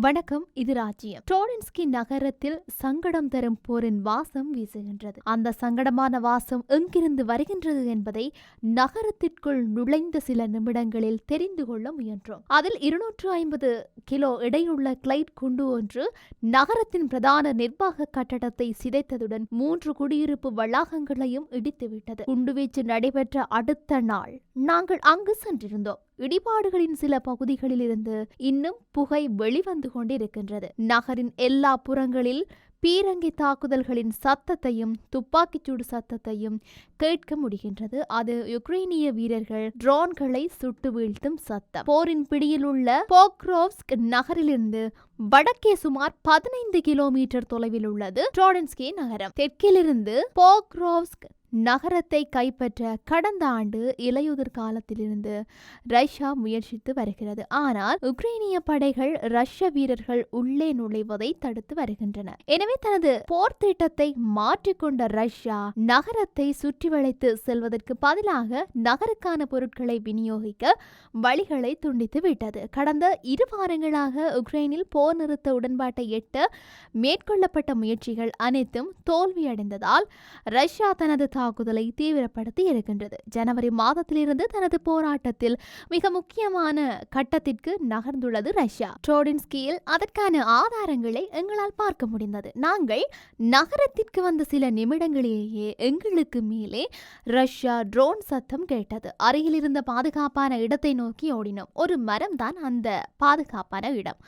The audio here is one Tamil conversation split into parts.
வணக்கம் இது ராஜ்யம். டோரன்ஸ்கி நகரத்தில் சங்கடம் தரும் போரின் வாசம் வீசுகின்றது. அந்த சங்கடமான வாசம் எங்கிருந்து வருகின்றது என்பதை நகரத்திற்குள் நுழைந்த சில நிமிடங்களில் தெரிந்து கொள்ள முயன்றோம். அதில் இருநூற்று ஐம்பது கிலோ எடையுள்ள கிளைட் குண்டு ஒன்று நகரத்தின் பிரதான நிர்வாக கட்டடத்தை சிதைத்ததுடன் மூன்று குடியிருப்பு வளாகங்களையும் இடித்துவிட்டது. குண்டுவீச்சு நடைபெற்ற அடுத்த நாள் நாங்கள் அங்கு சென்றிருந்தோம். இடிபாடுகளின் சில பகுதிகளிலிருந்து இன்னும் புகை வெளிவந்து கொண்டிருக்கின்றது. நகரின் எல்லா புறங்களில் பீரங்கி தாக்குதல்களின் சத்தத்தையும் துப்பாக்கிச்சூடு சத்தத்தையும் கேட்க முடிகின்றது. அது யுக்ரைனிய வீரர்கள் ட்ரோன்களை சுட்டு வீழ்த்தும் சத்தம். போரின் பிடியில் உள்ள போக்ரோவ்ஸ்க் நகரிலிருந்து வடக்கே சுமார் பதினைந்து கிலோமீட்டர் தொலைவில் உள்ளது. ட்ரோடன்ஸ்கி நகரம். தெற்கிலிருந்து போக்ரோவ்ஸ்க் நகரத்தை கைப்பற்ற கடந்த ஆண்டு இலையுதிர் காலத்திலிருந்து ரஷ்யா முயற்சித்து வருகிறது. ஆனால் உக்ரைனிய படைகள் ரஷ்ய வீரர்கள் உள்ளே நுழைவதை தடுத்து வருகின்றன. எனவே தனது போர் திட்டத்தை மாற்றிக்கொண்ட ரஷ்யா நகரத்தை சுற்றி வளைத்து செல்வதற்கு பதிலாக நகருக்கான பொருட்களை விநியோகிக்க வழிகளை துண்டித்து விட்டது. கடந்த இரு வாரங்களாக உக்ரைனில் போர் நிறுத்த உடன்பாட்டை எட்ட மேற்கொள்ளப்பட்ட முயற்சிகள் அனைத்தும் தோல்வியடைந்ததால் ரஷ்யா தனது தாக்குதலை தீவிரப்படுத்தி இருக்கின்றது. ஜனவரி மாதத்திலிருந்து தனது போராட்டத்தில் மிக முக்கியமான கட்டத்திற்கு நகர்ந்துள்ளது ரஷ்யா. ட்ரோடின்ஸ்கியில் அதற்கான ஆதாரங்களை எங்களால் பார்க்க முடிந்தது. நாங்கள் நகரத்திற்கு வந்த சில நிமிடங்களிலேயே எங்களுக்கு மேலே ரஷ்யா ட்ரோன் சத்தம் கேட்டது. அருகில் இருந்த பாதுகாப்பான இடத்தை நோக்கி ஓடினோம். ஒரு மரம் தான் அந்த பாதுகாப்பான இடம்.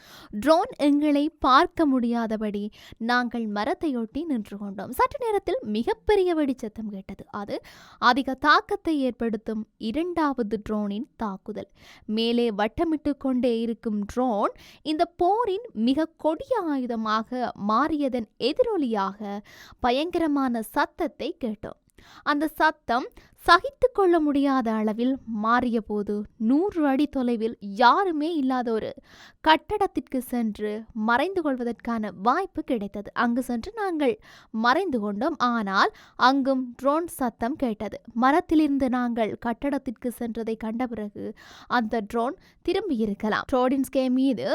ட்ரோன் எங்களை பார்க்க முடியாதபடி நாங்கள் மரத்தையொட்டி நின்று கொண்டோம். சற்று நேரத்தில் மிகப்பெரிய வெடிச்சத்தம் கேட்டது அது அதிக தாக்கத்தை ஏற்படுத்தும் இரண்டாவது ட்ரோனின் தாக்குதல். மேலே வட்டமிட்டு கொண்டே இருக்கும் ட்ரோன் இந்த போரின் மிக கொடிய ஆயுதமாக மாறியதன் எதிரொலியாக பயங்கரமான சத்தத்தை கேட்டோம். அந்த சத்தம் சகித்து கொள்ள முடியாத அளவில் மாறிய போது நூறு அடி தொலைவில் யாருமே இல்லாத ஒரு கட்டடத்திற்கு சென்று மறைந்து கொள்வதற்கான வாய்ப்பு கிடைத்தது. அங்கு சென்று நாங்கள் மறைந்து கொண்டோம். ஆனால் அங்கும் ட்ரோன் சத்தம் கேட்டது. மரத்திலிருந்து நாங்கள் கட்டடத்திற்கு சென்றதை கண்ட பிறகு அந்த ட்ரோன் திரும்பி இருக்கலாம். ட்ரோடின்ஸ்கே மீது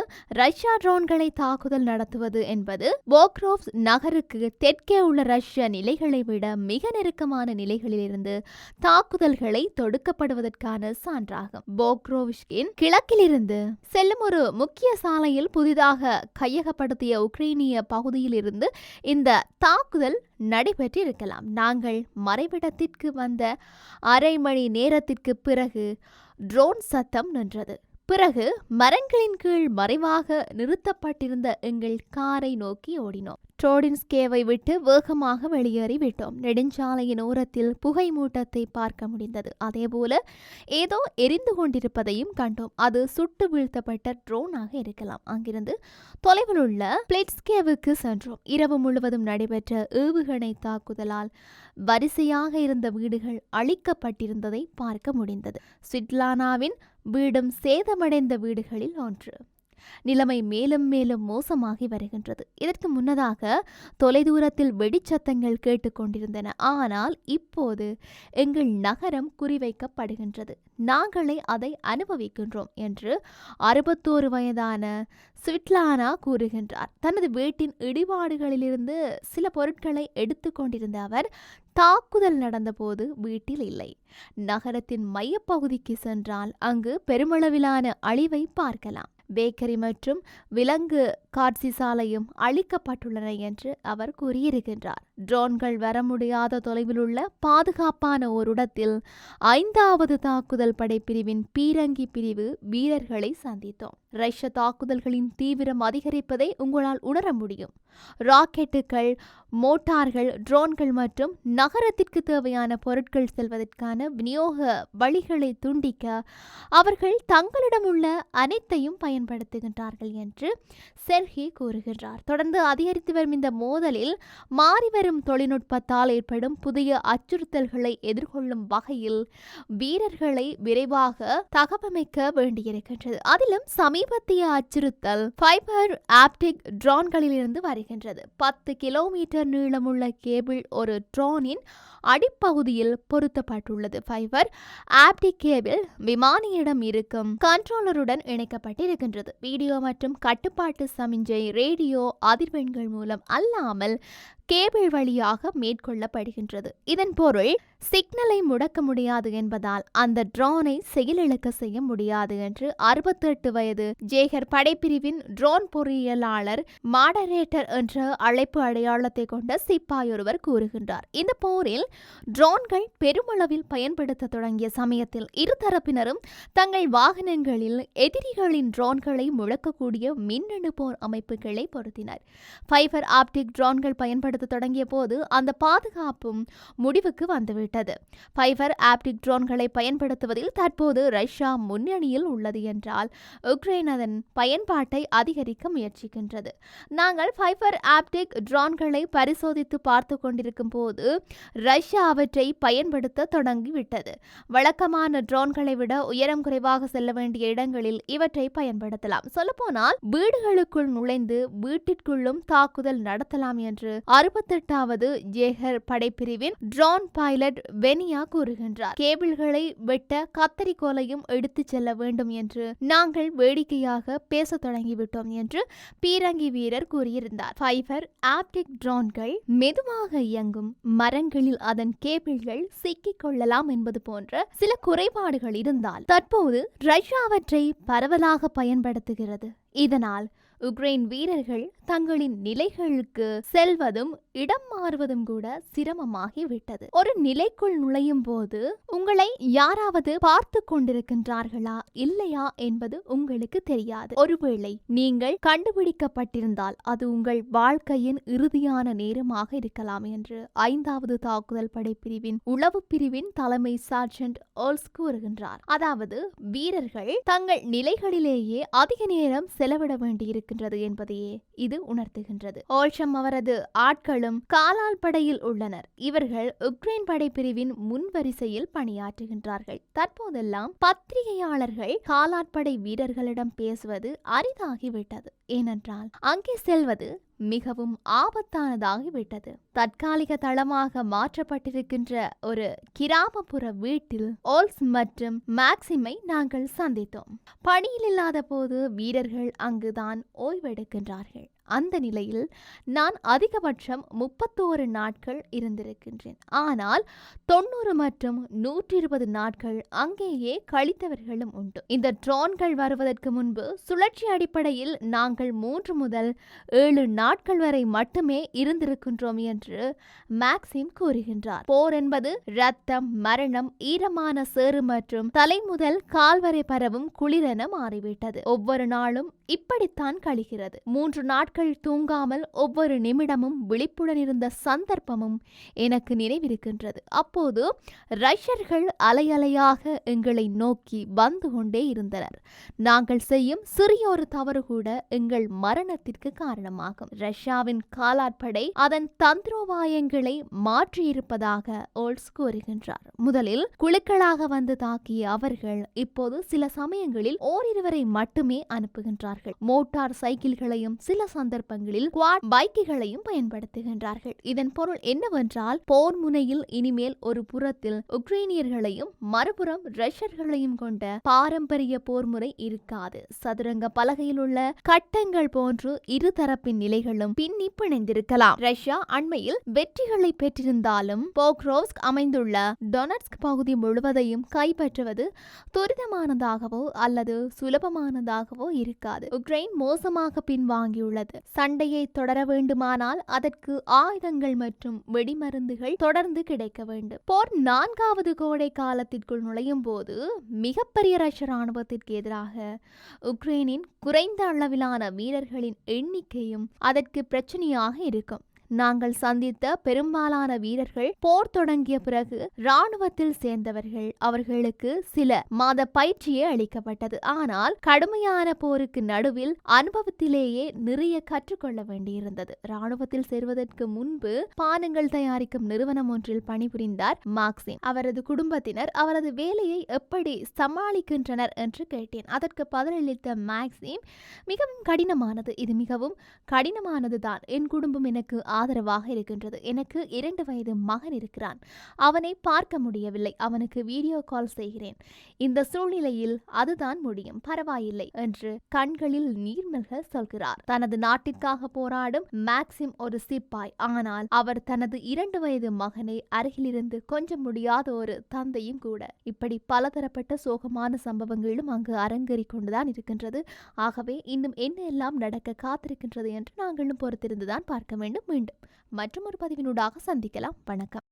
ரஷ்யா ட்ரோன்களை தாக்குதல் நடத்துவது என்பது போக்ரோவ்ஸ் நகருக்கு தெற்கே உள்ள ரஷ்ய நிலைகளை விட மிக நெருக்கமான நிலைகளிலிருந்து தாக்குதல்களை தொடுக்கப்படுவதற்கான சான்றாகும். போக்ரோவிஷ்கின் கிழக்கிலிருந்து செல்லும் ஒரு முக்கிய சாலையில் புதிதாக கையகப்படுத்திய உக்ரைனிய பகுதியிலிருந்து இந்த தாக்குதல் நடைபெற்றிருக்கலாம். நாங்கள் மறைவிடத்திற்கு வந்த அரை மணி நேரத்திற்கு பிறகு ட்ரோன் சத்தம் நின்றது. பிறகு மரங்களின் கீழ் மறைவாக நிறுத்தப்பட்டிருந்த எங்கள் காரை நோக்கி ஓடினோம். ட்ரோடின்ஸ்கேவை விட்டு வேகமாக வெளியேறி விட்டோம். நெடுஞ்சாலையின் ஓரத்தில் புகை மூட்டத்தை பார்க்க முடிந்தது. அதேபோல ஏதோ எரிந்து கொண்டிருப்பதையும் கண்டோம். அது சுட்டு வீழ்த்தப்பட்ட ட்ரோனாக இருக்கலாம். அங்கிருந்து தொலைவில் உள்ள பிளெட்ஸ்கேவுக்கு சென்றோம். இரவு முழுவதும் நடைபெற்ற ஏவுகணை தாக்குதலால் வரிசையாக இருந்த வீடுகள் அழிக்கப்பட்டிருந்ததை பார்க்க முடிந்தது. ஸ்விட்லானாவின் வீடும் சேதமடைந்த வீடுகளில் ஒன்று. நிலைமை மேலும் மேலும் மோசமாகி வருகின்றது. இதற்கு முன்னதாக தொலைதூரத்தில் வெடிச்சத்தங்கள் கேட்டுக்கொண்டிருந்தன ஆனால் இப்போது எங்கள் நகரம் குறிவைக்கப்படுகின்றது. நாங்களே அதை அனுபவிக்கின்றோம் என்று அறுபத்தோரு வயதான ஸ்விட்லானா கூறுகின்றார். தனது வீட்டின் இடிபாடுகளிலிருந்து சில பொருட்களை எடுத்துக்கொண்டிருந்த அவர் தாக்குதல் நடந்தபோது வீட்டில் இல்லை. நகரத்தின் மையப்பகுதிக்கு சென்றால் அங்கு பெருமளவிலான அழிவை பார்க்கலாம். பேக்கரி மற்றும் விலங்கு காட்சி சாலையும் அழிக்கப்பட்டுள்ளன என்று அவர் கூறியிருக்கின்றார். ட்ரோன்கள் வர முடியாத தொலைவில் உள்ள பாதுகாப்பான ஓரிடத்தில் ஐந்தாவது தாக்குதல் படைப்பிரிவின் பீரங்கி பிரிவு வீரர்களை சந்தித்தோம். ரஷ்ய தாக்குதல்களின் தீவிரம் அதிகரிப்பதை உங்களால் உணர முடியும். ராக்கெட்டுகள் மோட்டார்கள் ட்ரோன்கள் மற்றும் நகரத்திற்கு தேவையான பொருட்கள் செல்வதற்கான விநியோக வழிகளை துண்டிக்க அவர்கள் தங்களிடம் உள்ள அனைத்தையும் பயன்படுத்துகின்றார்கள் என்று செர்ஹி கூறுகின்றார். தொடர்ந்து அதிகரித்து வரும் இந்த மோதலில் மாறிவரும் தொழில்நுட்பத்தால் ஏற்படும் புதிய அச்சுறுத்தல்களை எதிர்கொள்ளும் வகையில் வீரர்களை விரைவாக தகவமைக்க வேண்டியிருக்கின்றது. அதிலும் சமீப சமீபத்திய அச்சுறுத்தல் ஃபைபர் ஆப்டிக் ட்ரோன்களிலிருந்து வருகின்றது. பத்து கிலோமீட்டர் நீளமுள்ள கேபிள் ஒரு ட்ரோனின் அடிப்பகுதியில் பொருத்தப்பட்டுள்ளது. ஃபைபர் ஆப்டிக் கேபிள் விமானியிடம் இருக்கும் கண்ட்ரோலருடன் இணைக்கப்பட்டிருக்கின்றது. வீடியோ மற்றும் கட்டுப்பாட்டு சமிஞ்சை ரேடியோ அதிர்வெண்கள் மூலம் அல்லாமல் கேபிள் வழியாக மேற்கொள்ளப்படுகின்றது. இதன் பொருள் சிக்னலை முடக்க முடியாது என்பதால் அந்த ட்ரோனை செயலிழக்க செய்ய முடியாது என்று அறுபத்தெட்டு வயது ஜேகர் படைப்பிரிவின் ட்ரோன் பொறியியலாளர் மாடரேட்டர் என்ற அழைப்பு அடையாளத்தை கொண்ட சிப்பாய் ஒருவர் கூறுகின்றார். இந்த போரில் ட்ரோன்கள் பெருமளவில் பயன்படுத்த தொடங்கிய சமயத்தில் இருதரப்பினரும் தங்கள் வாகனங்களில் எதிரிகளின் ட்ரோன்களை முழக்கக்கூடிய மின்னணு போர் அமைப்புகளை பொருத்தினர். ஃபைபர் ஆப்டிக் ட்ரோன்கள் பயன்படுத்த தொடங்கிய போது அந்த பாதுகாப்பும் முடிவுக்கு வந்துவிட்டது. ஃபைபர் ஆப்டிக் ட்ரோன்களை பயன்படுத்துவதில் தற்போது ரஷ்யா முன்னணியில் உள்ளது என்றால் உக்ரைன் அதன் பயன்பாட்டை அதிகரிக்க முயற்சிக்கின்றது. நாங்கள் ஃபைபர் ஆப்டிக் ட்ரோன்களை பரிசோதித்து பார்த்து கொண்டிருக்கும் போது ரஷ்யா அவற்றை பயன்படுத்த தொடங்கிவிட்டது. வழக்கமான ட்ரோன்களை விட உயரம் குறைவாக செல்ல வேண்டிய இடங்களில் இவற்றை பயன்படுத்தலாம். சொல்லப்போனால் வீடுகளுக்குள் நுழைந்து வீட்டிற்குள்ளும் தாக்குதல் நடத்தலாம் என்று அறுபத்தெட்டாவது ஜேகர் படைப்பிரிவின் ட்ரோன் பைலட் வெனியா கூறுகின்றார் கேபிள்களை வெட்ட கத்தரிக்கோலையும் எடுத்துச் செல்ல வேண்டும் என்று நாங்கள் வேடிக்கையாக பேச தொடங்கிவிட்டோம் என்று பீரங்கி வீரர் கூறியிருந்தார். ஃபைபர் ஆப்டிக் ட்ரோன்கள் மெதுவாக இயங்கும் மரங்களில் அதன் கேபிள்கள் சிக்கிக் கொள்ளலாம் என்பது போன்ற சில குறைபாடுகள் இருந்தால் தற்போது ரஷ்யா அவற்றை பரவலாக பயன்படுத்துகிறது. இதனால் உக்ரைன் வீரர்கள் தங்களின் நிலைகளுக்கு செல்வதும் இடம் மாறுவதும் கூட சிரமமாகி விட்டது ஒரு நிலைக்குள் நுழையும் போது உங்களை யாராவது பார்த்து கொண்டிருக்கின்றார்களா இல்லையா என்பது உங்களுக்கு தெரியாது. ஒருவேளை நீங்கள் கண்டுபிடிக்கப்பட்டிருந்தால் அது உங்கள் வாழ்க்கையின் இறுதியான நேரமாக இருக்கலாம் என்று ஐந்தாவது தாக்குதல் படைப்பிரிவின் உளவு பிரிவின் தலைமை சார்ஜென்ட் ஓல்ஸ் கூறுகின்றார். அதாவது வீரர்கள் தங்கள் நிலைகளிலேயே அதிக நேரம் செலவிட வேண்டியிருக்கும். இருக்கின்றது என்பதையே இது உணர்த்துகின்றது. ஓல்ஷம் அவரது ஆட்களும் காலால் படையில் உள்ளனர். இவர்கள் உக்ரைன் படைப்பிரிவின் முன்வரிசையில் பணியாற்றுகின்றார்கள். தற்போதெல்லாம் பத்திரிகையாளர்கள் காலாட்படை வீரர்களிடம் பேசுவது அரிதாகிவிட்டது. ஏனென்றால் அங்கே செல்வது மிகவும் ஆபத்தானதாகிவிட்டது. தற்காலிக தளமாக மாற்றப்பட்டிருக்கின்ற ஒரு கிராமப்புற வீட்டில் ஓல்ஸ் மற்றும் மேக்சிமை நாங்கள் சந்தித்தோம். பணியில் இல்லாத போது வீரர்கள் அங்குதான் ஓய்வெடுக்கின்றார்கள். அந்த நிலையில் நான் அதிகபட்சம் முப்பத்தோரு நாட்கள் இருந்திருக்கின்றேன். ஆனால் தொண்ணூறு மற்றும் நூற்றி இருபது நாட்கள் அங்கேயே கழித்தவர்களும் உண்டு. இந்த ட்ரோன்கள் வருவதற்கு முன்பு சுழற்சி அடிப்படையில் நாங்கள் மூன்று முதல் ஏழு நாட்கள் வரை மட்டுமே இருந்திருக்கின்றோம் என்று மேக்சிம் கூறுகின்றார். போர் என்பது ரத்தம் மரணம் ஈரமான சேறு மற்றும் தலை முதல் கால்வரை பரவும் குளிரென மாறிவிட்டது. ஒவ்வொரு நாளும் இப்படித்தான் கழிகிறது. மூன்று நாட்கள் தூங்காமல் ஒவ்வொரு நிமிடமும் விழிப்புடன் இருந்த சந்தர்ப்பமும் எனக்கு நினைவிருக்கின்றது. அப்போது ரஷ்யர்கள் அலையலையாக எங்களை நோக்கி வந்து கொண்டே இருந்தனர். நாங்கள் செய்யும் சிறிய ஒரு தவறு கூட எங்கள் மரணத்திற்கு காரணமாகும். ரஷ்யாவின் காலாட்படை அதன் தந்திரோபாயங்களை மாற்றியிருப்பதாக ஓல்ஸ் கூறுகின்றார். முதலில் குழுக்களாக வந்து தாக்கிய அவர்கள் இப்போது சில சமயங்களில் ஓரிருவரை மட்டுமே அனுப்புகின்றார்கள். மோட்டார் சைக்கிள்களையும் சில சந்தர்ப்பங்களில் குவாட் பைக்குகளையும் பயன்படுத்துகின்றார்கள். இதன் பொருள் என்னவென்றால் போர் முனையில் இனிமேல் ஒரு புறத்தில் உக்ரைனியர்களையும் மறுபுறம் ரஷ்யர்களையும் கொண்ட பாரம்பரிய போர் முறை இருக்காது. சதுரங்க பலகையில் உள்ள கட்டங்கள் போன்று இருதரப்பின் நிலைகளும் பின்னி பிணைந்திருக்கலாம். ரஷ்யா அண்மையில் வெற்றிகளை பெற்றிருந்தாலும் போக்ரோஸ்க் அமைந்துள்ள டொனட்ஸ்க் பகுதி முழுவதையும் கைப்பற்றுவது துரிதமானதாகவோ அல்லது சுலபமானதாகவோ இருக்காது. உக்ரைன் மோசமாக பின்வாங்கியுள்ளது. சண்டையை தொடர வேண்டுமானால் அதற்கு ஆயுதங்கள் மற்றும் வெடிமருந்துகள் தொடர்ந்து கிடைக்க வேண்டும். போர் நான்காவது கோடை காலத்திற்குள் நுழையும் போது மிகப்பெரிய ரஷ்ய ராணுவத்திற்கு எதிராக உக்ரைனின் குறைந்த அளவிலான வீரர்களின் எண்ணிக்கையும் அதற்கு பிரச்சனையாக இருக்கும். நாங்கள் சந்தித்த பெரும்பாலான வீரர்கள் போர் தொடங்கிய பிறகு ராணுவத்தில் சேர்ந்தவர்கள். அவர்களுக்கு சில மாத பயிற்சியே அளிக்கப்பட்டது. ஆனால் கடுமையான போருக்கு நடுவில் அனுபவத்திலேயே நிறைய கற்றுக்கொள்ள வேண்டியிருந்தது. ராணுவத்தில் சேர்வதற்கு முன்பு பானங்கள் தயாரிக்கும் நிறுவனம் ஒன்றில் பணிபுரிந்தார் மார்க்சிம் அவரது குடும்பத்தினர் அவரது வேலையை எப்படி சமாளிக்கின்றனர் என்று கேட்டேன். அதற்கு பதிலளித்த மேக்சிம் மிகவும் கடினமானது. இது மிகவும் கடினமானதுதான். என் குடும்பம் எனக்கு ஆதரவாக இருக்கின்றது. எனக்கு இரண்டு வயது மகன் இருக்கிறான். அவனை பார்க்க முடியவில்லை. அவனுக்கு வீடியோ கால் செய்கிறேன். இந்த சூழ்நிலையில் அதுதான் முடியும். பரவாயில்லை என்று கண்களில் நீர்மல்க சொல்கிறார். தனது நாட்டிற்காக போராடும் மேக்சிம் ஒரு சிப்பாய். ஆனால் அவர் தனது இரண்டு வயது மகனை அருகிலிருந்து கொஞ்சம் முடியாத ஒரு தந்தையும் கூட. இப்படி பலதரப்பட்ட சோகமான சம்பவங்களும் அங்கு அரங்கேறிக் கொண்டுதான் இருக்கின்றது. ஆகவே இன்னும் என்ன எல்லாம் நடக்க காத்திருக்கின்றது என்று நாங்களும் பொறுத்திருந்துதான் பார்க்க வேண்டும். மீண்டும் மற்றும் ஒரு பதிவினூடாக சந்திக்கலாம். வணக்கம்.